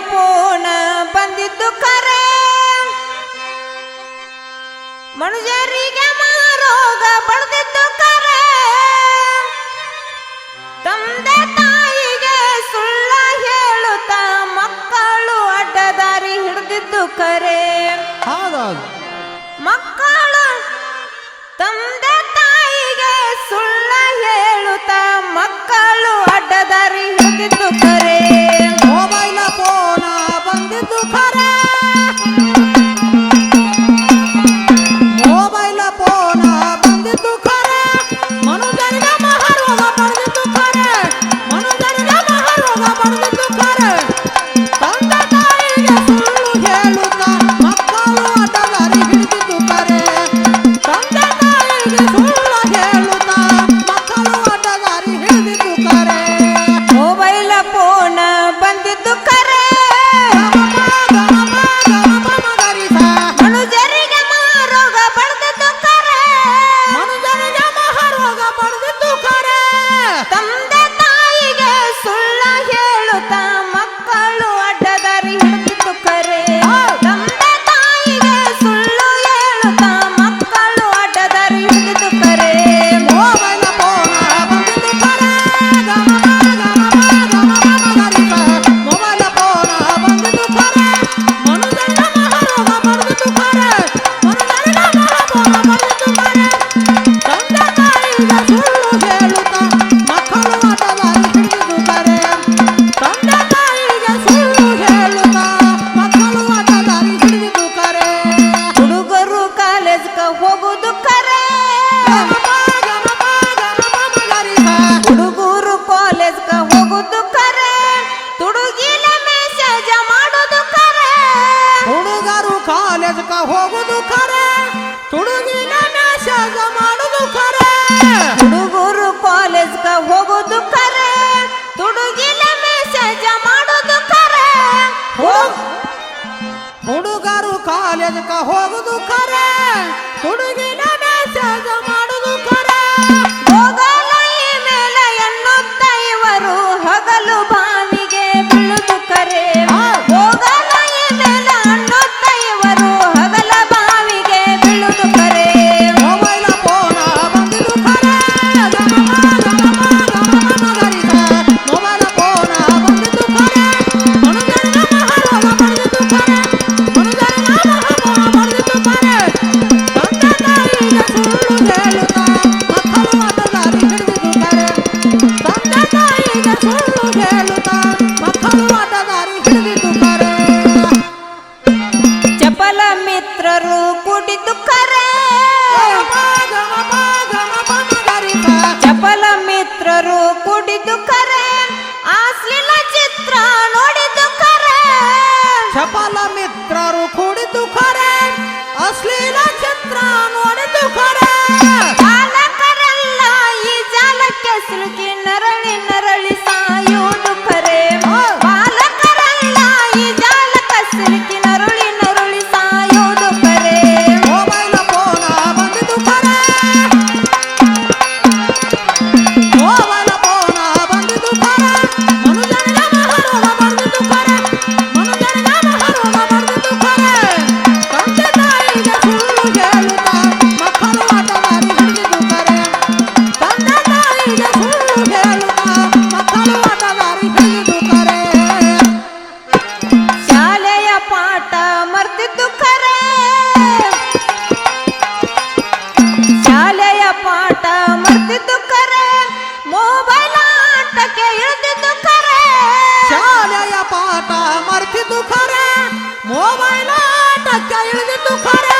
ಪೂರ್ಣ ಬಂದಿದ್ದು ಕರೆ. ಮನುಜರಿಗೆ ಮಾರೋಗ ಬಡದಿದ್ದು ಕರೆ. ತಂದೆ ತಾಯಿಗೆ ಸುಳ್ಳ ಹೇಳುತ್ತ ಮಕ್ಕಳು ಅಡ್ಡದಾರಿ ಹಿಡಿದಿದ್ದು ಕರೆ. ಮಕ್ಕಳು ತಂದೆ ತಾಯಿಗೆ ಸುಳ್ಳ ಹೇಳುತ್ತ ಮಕ್ಕಳು ಅಡ್ಡದಾರಿ ಹಿಡಿದಿದ್ದು দুঃখ ಹೋಗುದು ಖರೆ? ತುಡುಗಿನ ನಾಶಾಗ ಮಾಡುದು ಖರೆ? ಹುಡುಗರು ಕಾಲೇಜ್ಗ ಹೋಗುದು ಖರೆ? ತುಡುಗಿನ ಮೇಸೇಜ ಮಾಡುದು ಖರೆ? ಹುಡುಗರು ಕಾಲೇಜ್ಗ ಹೋಗುದು ಖರೆ? ತುಡುಗಿನ Chapa lá, me ಮೊಬೈಲ ಟಕ್ಕ ಇಳಿದಿತ್ತು ಖರೆ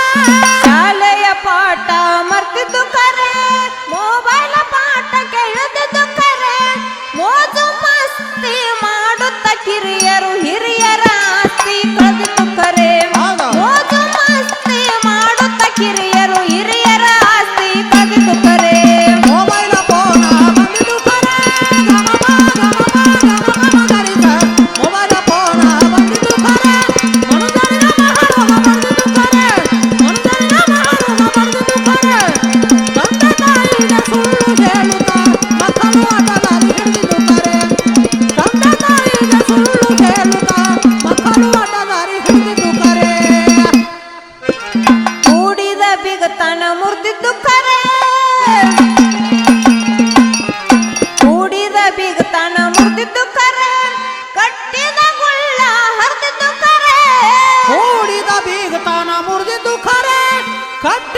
Cut